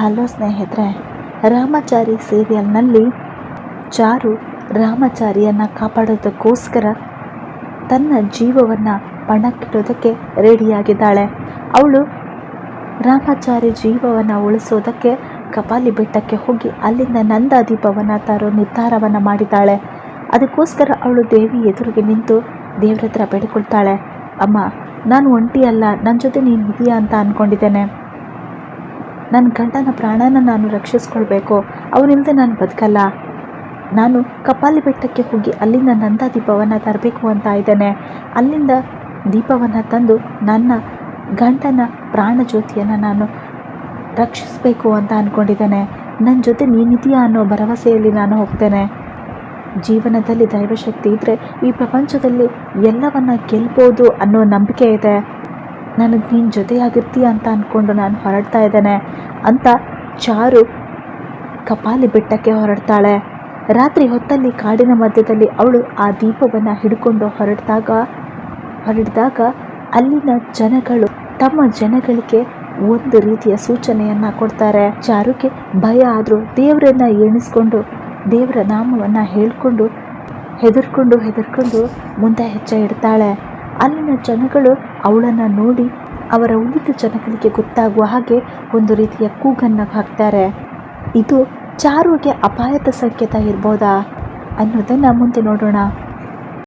Hello ಸ್ನೇಹಿತರೆ, ರಾಮಚಾರಿ ಸೀರಿಯಲ್ನಲ್ಲಿ ಚಾರು ರಾಮಚಾರಿಯನ್ನು ಕಾಪಾಡೋದಕ್ಕೋಸ್ಕರ ತನ್ನ ಜೀವವನ್ನು ಪಣಕ್ಕಿಡೋದಕ್ಕೆ ರೆಡಿಯಾಗಿದ್ದಾಳೆ. ಅವಳು ರಾಮಚಾರಿ ಜೀವವನ್ನು ಉಳಿಸೋದಕ್ಕೆ ಕಪಾಲಿ ಬೆಟ್ಟಕ್ಕೆ ಹೋಗಿ ಅಲ್ಲಿಂದ ನಂದಾದೀಪವನ್ನು ತರೋ ನಿರ್ಧಾರವನ್ನು ಮಾಡಿದ್ದಾಳೆ. ಅದಕ್ಕೋಸ್ಕರ ಅವಳು ದೇವಿ ಎದುರಿಗೆ ನಿಂತು ದೇವ್ರ ಹತ್ರ ಅಮ್ಮ, ನಾನು ಒಂಟಿ ಅಲ್ಲ ನನ್ನ ಜೊತೆ ನೀನು ಇದೆಯಾ ಅಂತ ಅಂದ್ಕೊಂಡಿದ್ದೇನೆ ನನ್ನ ಗಂಡನ ಪ್ರಾಣನ ನಾನು ರಕ್ಷಿಸ್ಕೊಳ್ಬೇಕು. ಅವನಿಲ್ಲದೆ ನಾನು ಬದುಕಲ್ಲ. ನಾನು ಕಪಾಲಿ ಬೆಟ್ಟಕ್ಕೆ ಹೋಗಿ ಅಲ್ಲಿಂದ ನಂದ ದೀಪವನ್ನು ತರಬೇಕು ಅಂತ ಇದ್ದೇನೆ. ಅಲ್ಲಿಂದ ದೀಪವನ್ನು ತಂದು ನನ್ನ ಗಂಡನ ಪ್ರಾಣ ಜ್ಯೋತಿಯನ್ನು ನಾನು ರಕ್ಷಿಸಬೇಕು ಅಂತ ಅಂದ್ಕೊಂಡಿದ್ದೇನೆ ನನ್ನ ಜೊತೆ ನೀನಿದೆಯಾ ಅನ್ನೋ ಭರವಸೆಯಲ್ಲಿ ನಾನು ಹೋಗ್ತೇನೆ. ಜೀವನದಲ್ಲಿ ದೈವಶಕ್ತಿ ಇದ್ದರೆ ಈ ಪ್ರಪಂಚದಲ್ಲಿ ಎಲ್ಲವನ್ನ ಗೆಲ್ಬೋದು ಅನ್ನೋ ನಂಬಿಕೆ ಇದೆ. ನನಗೆ ನೀನು ಜೊತೆಯಾಗಿರ್ತೀಯ ಅಂತ ಅಂದ್ಕೊಂಡು ನಾನು ಹೊರಡ್ತಾ ಇದ್ದೇನೆ ಅಂತ ಚಾರು ಕಪಾಲಿ ಬೆಟ್ಟಕ್ಕೆ ಹೊರಡ್ತಾಳೆ. ರಾತ್ರಿ ಹೊತ್ತಲ್ಲಿ ಕಾಡಿನ ಮಧ್ಯದಲ್ಲಿ ಅವಳು ಆ ದೀಪವನ್ನು ಹಿಡ್ಕೊಂಡು ಹೊರಡಿದಾಗ ಹೊರಡಿದಾಗ ಅಲ್ಲಿನ ಜನಗಳು ತಮ್ಮ ಜನಗಳಿಗೆ ಒಂದು ರೀತಿಯ ಸೂಚನೆಯನ್ನು ಕೊಡ್ತಾರೆ. ಚಾರುಗೆ ಭಯ ಆದರೂ ದೇವರನ್ನು ಎಣಿಸ್ಕೊಂಡು, ದೇವರ ನಾಮವನ್ನು ಹೇಳ್ಕೊಂಡು, ಹೆದರ್ಕೊಂಡು ಹೆದರ್ಕೊಂಡು ಮುಂದೆ ಹೆಜ್ಜೆ ಇಡ್ತಾಳೆ. ಅಲ್ಲಿನ ಜನಗಳು ಅವಳನ್ನು ನೋಡಿ ಅವರ ಉಳಿದ ಜನಗಳಿಗೆ ಗೊತ್ತಾಗುವ ಹಾಗೆ ಒಂದು ರೀತಿಯ ಕೂಗನ್ನು ಹಾಕ್ತಾರೆ. ಇದು ಚಾರುಗೆ ಅಪಾಯದ ಸಂಕೇತ ಇರ್ಬೋದಾ ಅನ್ನೋದನ್ನು ಮುಂದೆ ನೋಡೋಣ.